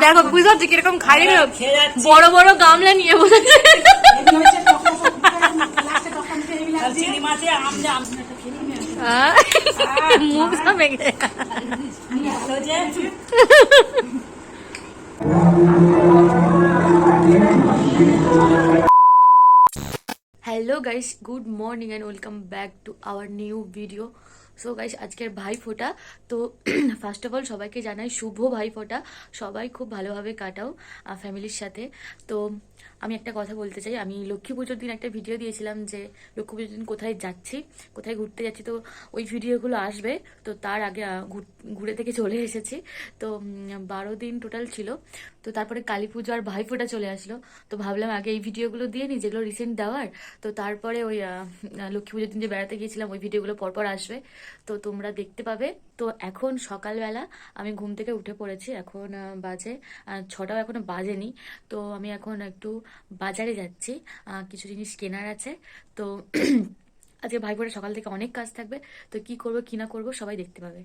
দেখো বুঝতে পারছি কীরকম খাই রে খেয়ে যাচ্ছি। বড় বড় গামলা নিয়ে বসেছে আর চিংড়ি মাছে আম জাম আহ, মুখ সামনে গেছে। ভালো যে hello guys good morning and welcome back to our new video so guys আজকের ভাই ফোটা। তো ফার্স্ট অফ অল সবাইকে জানাই শুভ ভাই ফোটা। সবাই খুব ভালোভাবে কাটাও ফ্যামিলির সাথে। তো আমি একটা কথা বলতে চাই। আমি লক্ষ্মী পুজোর দিন একটা ভিডিও দিয়েছিলাম যে, লক্ষ্মী পুজোর দিন কোথায় যাচ্ছি, কোথায় ঘুরতে যাচ্ছি, তো ওই ভিডিওগুলো আসবে। তো তার আগে ঘুর- থেকে চলে এসেছি। তো বারো দিন টোটাল ছিল। তো তারপরে কালী পুজো আর ভাইফোঁটা চলে আসলো। তো ভাবলাম আগে এই ভিডিওগুলো দিয়ে নিই যেগুলো রিসেন্ট দেওয়ার। তো তারপরে ওই লক্ষ্মী পুজোর দিন যে বেড়াতে গিয়েছিলাম, ওই ভিডিওগুলো পরপর আসবে। তো তোমরা দেখতে পাবে। তো এখন সকালবেলা আমি ঘুম থেকে উঠে পড়েছি, এখন বাজে ছটাও এখনও বাজেনি। তো আমি এখন একটু বাজারে যাচ্ছি কিছু জিনিস কেনার আছে। তো আজকে ভাইফোঁটা সকাল থেকে অনেক কাজ থাকবে, তো কি করব, কি না করব, সবাই দেখতে পাবে।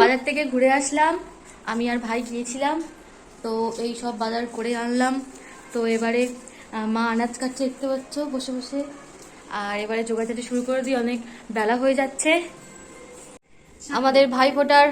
বাজার থেকে ঘুরে আসলাম, আমি আর ভাই গিয়েছিলাম। তো এই সব বাজার করে আনলাম। তো এবারে মা আনাজ কাটছে দেখতে পাচ্ছ বসে বসে। আর এবারে যোগাযোগটা শুরু করে দিই অনেক বেলা হয়ে যাচ্ছে। আমাদের ভাই ফোটার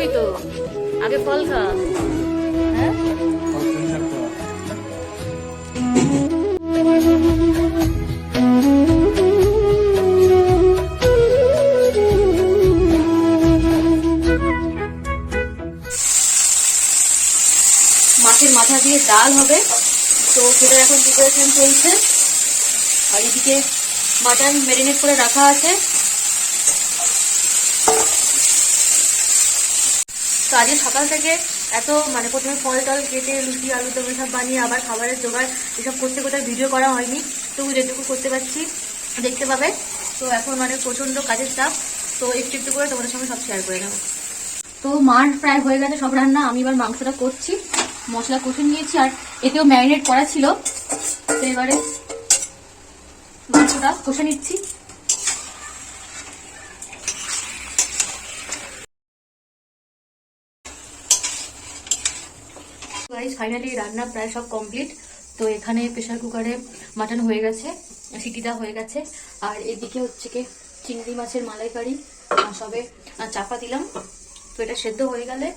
খাবি তো। আগে ফল খা। হ্যাঁ? মাছের মাথা দিয়ে ডাল হবে। তো সেটা এখন প্রিপারেশন চলছে। আর এদিকে মাটন ম্যারিনেট করে রাখা আছে। আজকে সকাল থেকে এত মানে প্রথমে ফল টল কেটে, লুচি, আলু দম সব বানিয়ে, আবার খাবারের জোগাড়, এসব করতে করতে ভিডিও করা হয়নি। তো যেটুকু করতে পারছি, দেখতে পাবে। তো এখন মানে প্রচণ্ড কাজের চাপ, তো একটু একটু করে তোমাদের সঙ্গে সব শেয়ার করে নেব। তো মার প্রায় হয়ে গেছে সব রান্না, আমি এবার মাংসটা করছি, মশলা কষে নিয়েছি, আর এতেও ম্যারিনেট করা ছিল। তো এবারে মাংসটা কষে নিচ্ছি গাইস ফাইনালি রান্না প্রায় সব কমপ্লিট তো এখানে প্রেশার কুকারে মাটন হয়ে গেছে, সিটিটা হয়ে গেছে। আর এদিকে হচ্ছে কি চিংড়ি মাছের মালাইকারি সবে চাপা দিলাম। তো এটা সেদ্ধ হয়ে গেলে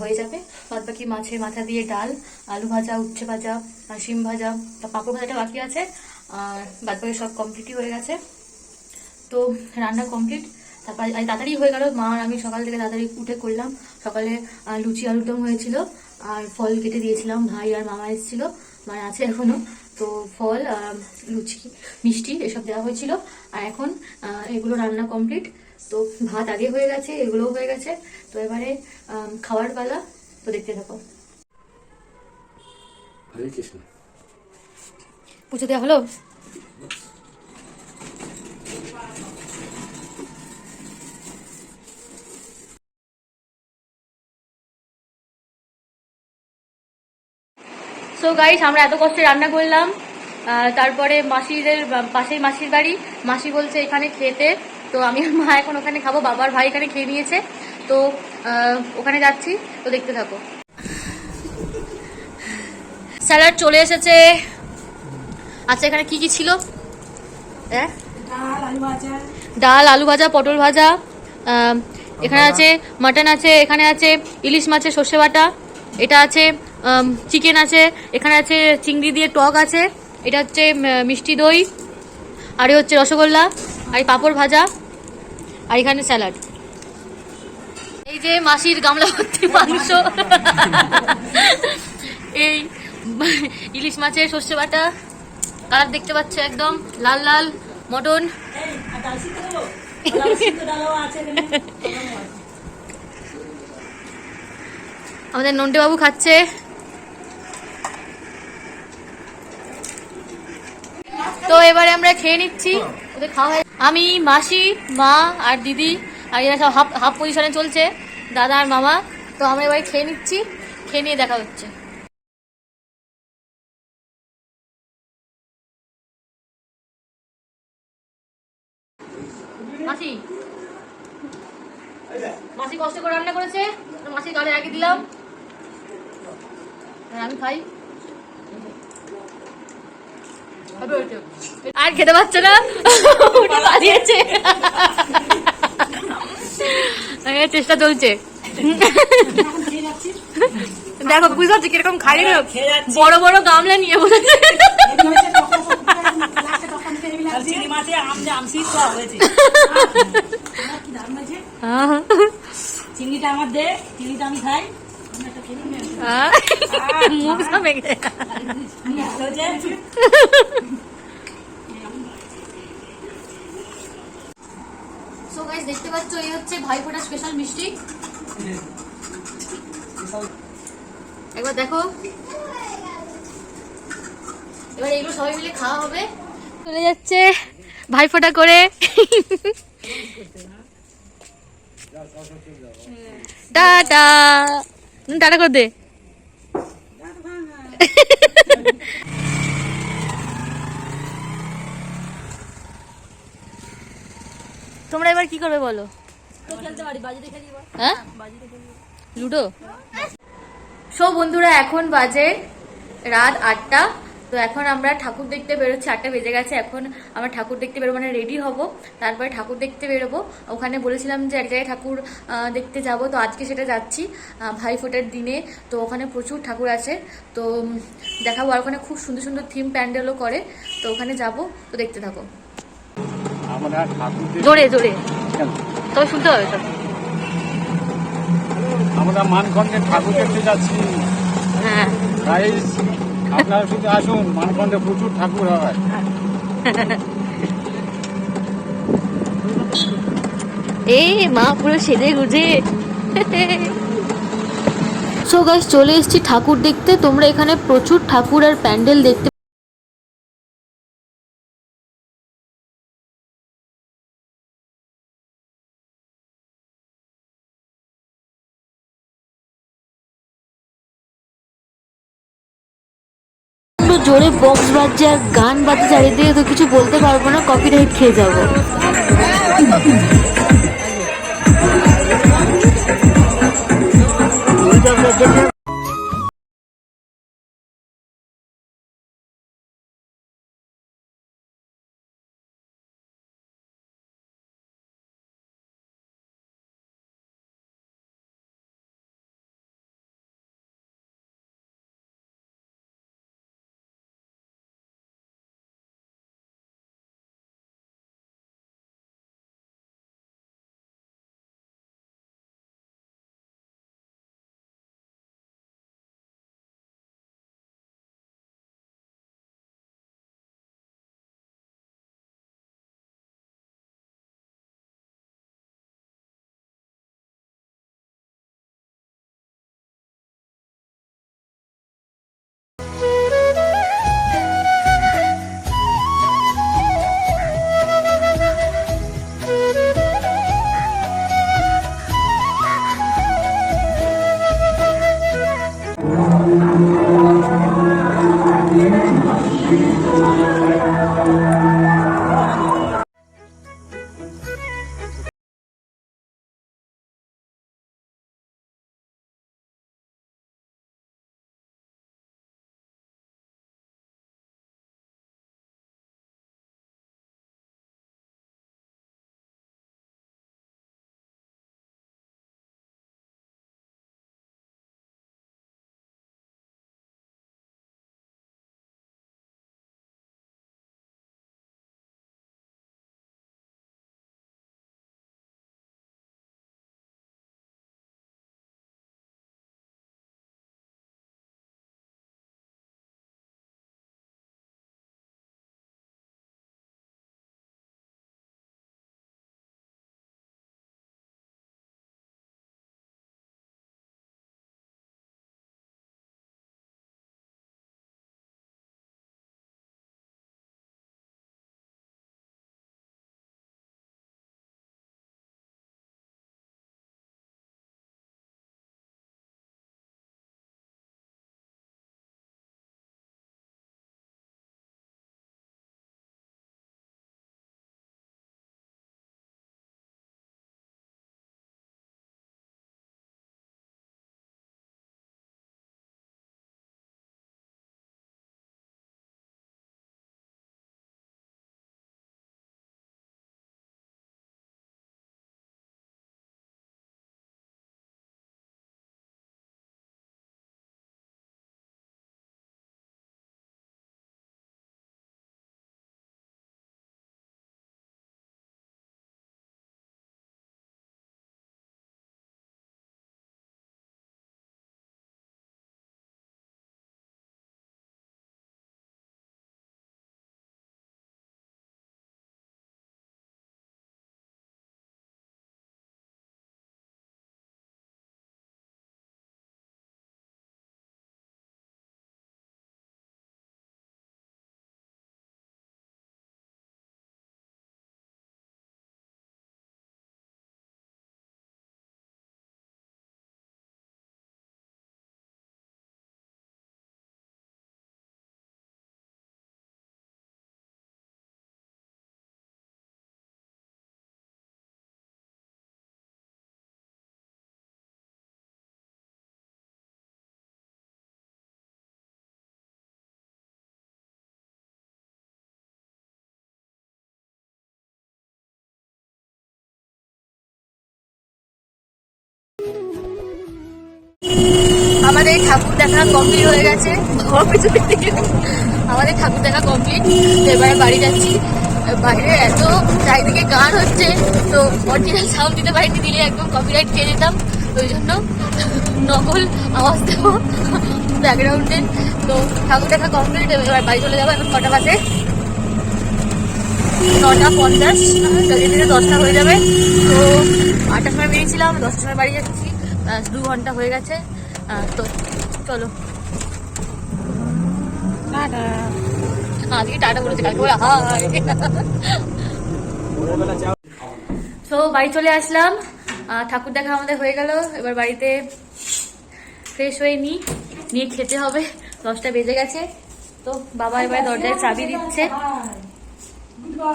হয়ে যাবে। বাদ বাকি মাছের মাথা দিয়ে ডাল, আলু ভাজা, উচ্ছে ভাজা শিম ভাজা পাঁপড় ভাজাটা বাকি আছে। আর বাদ বাকি সব কমপ্লিটই হয়ে গেছে। তো রান্না কমপ্লিট তারপর তাড়াতাড়ি হয়ে গেল। মা আর আমি সকাল থেকে তাড়াতাড়ি উঠে করলাম। সকালে লুচি আলুর দম হয়েছিল। আর ফল কেটে দিয়েছিলাম ভাই আর মামা এসেছিল মানে আছে এখনও তো ফল লুচি মিষ্টি এসব দেওয়া হয়েছিল। আর এখন এগুলো রান্না কমপ্লিট তো ভাত আগে হয়ে গেছে এগুলোও হয়ে গেছে। তো এবারে খাওয়ার পালা। তো দেখতে থাকো। পুজো দেওয়া হলো? সো গাইস আমরা এত কষ্টে রান্না করলাম। তারপরে মাসিদের পাশেই মাসির বাড়ি। মাসি বলছে এখানে খেতে। তো আমি মা এখন ওখানে খাব। বাবার ভাই এখানে খেয়ে নিয়েছে। তো ওখানে যাচ্ছি। তো দেখতে থাকো। স্যালাড চলে এসেছে। আচ্ছা এখানে কি কি ছিল? হ্যাঁ? ডাল আলু ভাজা। ডাল আলু ভাজা পটল ভাজা। এখানে আছে মাটন আছে এখানে আছে ইলিশ মাছের সর্ষে বাটা। এটা আছে চিকেন আছে, এখানে আছে চিংড়ি দিয়ে টক আছে, এটা হচ্ছে মিষ্টি দই, আর হচ্ছে রসগোল্লা, আর পাঁপড় ভাজা, আর এখানে স্যালাড। এই যে মাসির গামলা ভর্তি মাংস। এই, ইলিশ মাছের সর্ষে বাটা, কালার দেখতে পাচ্ছ একদম, লাল লাল, মটন। আমাদের নন্টে বাবু খাচ্ছে। তো এবারে আমরা খেয়ে নিচ্ছি। ওদের খাওয়া হয়ে আমি, মাসি, মা আর দিদি আর এরা সব হাফ হাফ পজিশনে চলছে, দাদা আর মামা। তো আমরা এবারে খেয়ে নিচ্ছি, খেয়ে নিয়ে দেখা হচ্ছে। মাসি। মাসি কষ্ট করে রান্না করেছে মাসির গালে আগে দিলাম। আমি খাই হবে ওইটা। আর খেতে পারছে না? উঠে পালিয়েছে চেষ্টা চলছে। দেখো বুঝতে পারছি কীরকম খাই বড় বড় গামলা নিয়ে বসেছে। হয়েছে চিংড়িটা আমার দে চিংড়িটা আমি খাই আমি একটা খেয়ে নিই। মুখ হয়েছে সো গাইস দেখতে পাচ্ছ এই হচ্ছে ভাইফোঁটা স্পেশাল মিষ্টি। একবার দেখো। এবার এগুলো সবাই মিলে খাওয়া হবে। চলে যাচ্ছে ভাইফোঁটা করে। টাটা। টাটা করে দে। তোমরা এবার কি করবে বলো? হ্যাঁ? লুডো? সব বন্ধুরা এখন বাজে রাত আটটা। তো এখন আমরা ঠাকুর দেখতে বেরোচ্ছি আটটা বেজে গেছে এখন আমরা ঠাকুর দেখতে বেরোবো মানে রেডি হব। তারপরে ঠাকুর দেখতে বেরোবো। ওখানে বলেছিলাম যে এক জায়গায় ঠাকুর দেখতে যাব তো আজকে সেটা যাচ্ছি ভাই ফোটার দিনে। তো ওখানে প্রচুর ঠাকুর আছে তো দেখাবো। আর ওখানে খুব সুন্দর সুন্দর থিম প্যান্ডেলও করে তো ওখানে যাব তো দেখতে থাকো। আমরা ঠাকুর জোরে জোরে। তবে শুনতে হবে তো। আমরা মানখণ্ডে ঠাকুর দেখতে যাচ্ছি। হ্যাঁ। আপনারা শুধু আসুন প্রচুর ঠাকুর হয়। মা, পুরো সেজে গুজে। সো গাইস চলে এসেছি ঠাকুর দেখতে। তোমরা এখানে প্রচুর ঠাকুর আর প্যান্ডেল দেখতে জোরে বক্স বাজছে আর গান বাজছে, চারিদিকে তো কিছু বলতে পারব না কপিরাইট খেয়ে যাব। Thank আমাদের ঠাকুর দেখা কমপ্লিট হয়ে গেছে। আমাদের ঠাকুর দেখা কমপ্লিট এবারে বাড়ি যাচ্ছি। বাইরে এত চারিদিকে গান হচ্ছে, তো অরিজিনাল সাউন্ড দিতে বাড়িতে দিলে একদম কপিরাইট খেয়ে যেতাম। ওই জন্য নকল আওয়াজ দেবো ব্যাকগ্রাউন্ডে তো ঠাকুর দেখা কমপ্লিট এবার বাড়ি চলে যাব এখন কটা বাজে? নটা পঞ্চাশ। দিনে দশটা হয়ে যাবে। তো আটটার সময় বেরিয়েছিলাম, দশটার সময় বাড়ি যাচ্ছি। দু ঘণ্টা হয়ে গেছে। তো চলো। টাটা। আজকে টাটা বলেছে কালকে বলে হাই তো বাড়ি চলে আসলাম। ঠাকুর দেখা আমাদের হয়ে গেল। এবার বাড়িতে ফ্রেশ হয়ে নিই নিয়ে খেতে হবে। দশটা বেজে গেছে। তো বাবা এবার দরজায় চাবি দিচ্ছে।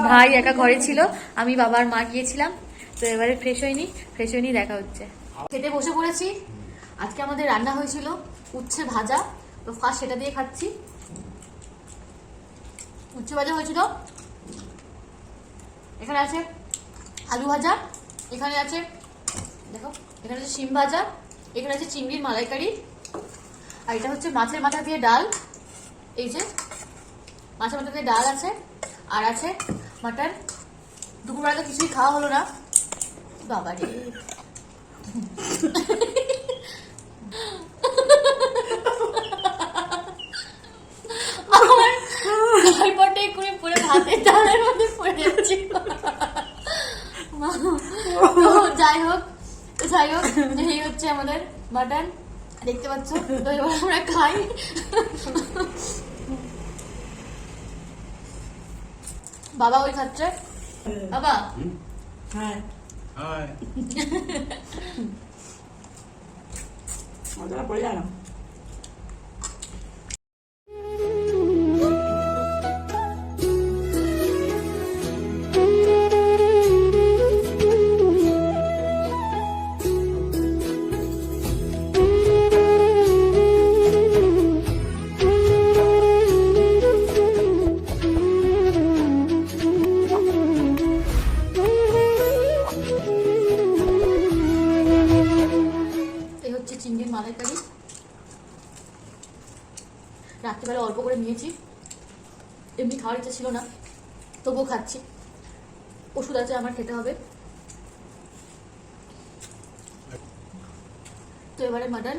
ভাই একা ঘরে ছিল। আমি বাবার মা গিয়েছিলাম। তো এবারে ফ্রেশ হয়নি। ফ্রেশ হয়নি দেখা হচ্ছে। খেতে বসে পড়েছি। আজকে আমাদের রান্না হয়েছিল উচ্ছে ভাজা। তো ফার্স্ট সেটা দিয়ে খাচ্ছি। উচ্ছে ভাজা হয়েছিল। এখানে আছে আলু ভাজা, এখানে আছে, দেখো, এখানে আছে শিম ভাজা, এখানে আছে চিংড়ির মালাইকারি, আর এটা হচ্ছে মাছের মাথা দিয়ে ডাল। এই যে, মাছের মাথা দিয়ে ডাল আছে, আর আছে মাটন। দুপুরবেলা তো কিছুই খাওয়া হলো না। বাবা রে আমার ভাইপটে করে পরে ভাতের ডালের মধ্যে পড়ে যাচ্ছি তো যাই হোক যাই হোক এই হচ্ছে আমাদের মাটন দেখতে পাচ্ছ? তো এবার আমরা খাই। বাবা ওই খাচ্ছে। বাবা। হ্যাঁ। হাই মজা পড়ে যায় না ছিল না। তবুও খাচ্ছি। ওষুধ আছে আমার খেতে হবে। তো এবারে মাটন।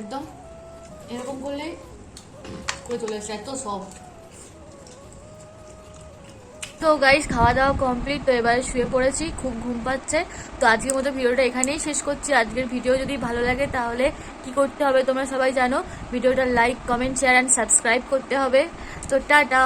একদম এরকম করলেই করে চলে এসছে এত সফট তো গাইস খাওয়া দাওয়া কমপ্লিট তো এবারে শুয়ে পড়েছি খুব ঘুম পাচ্ছে। তো আজকের মতো ভিডিওটা এখানেই শেষ করছি। আজকের ভিডিও যদি ভালো লাগে তাহলে কি করতে হবে তোমরা সবাই জানো। ভিডিওটা like comment share and subscribe করতে হবে। তো টাটা।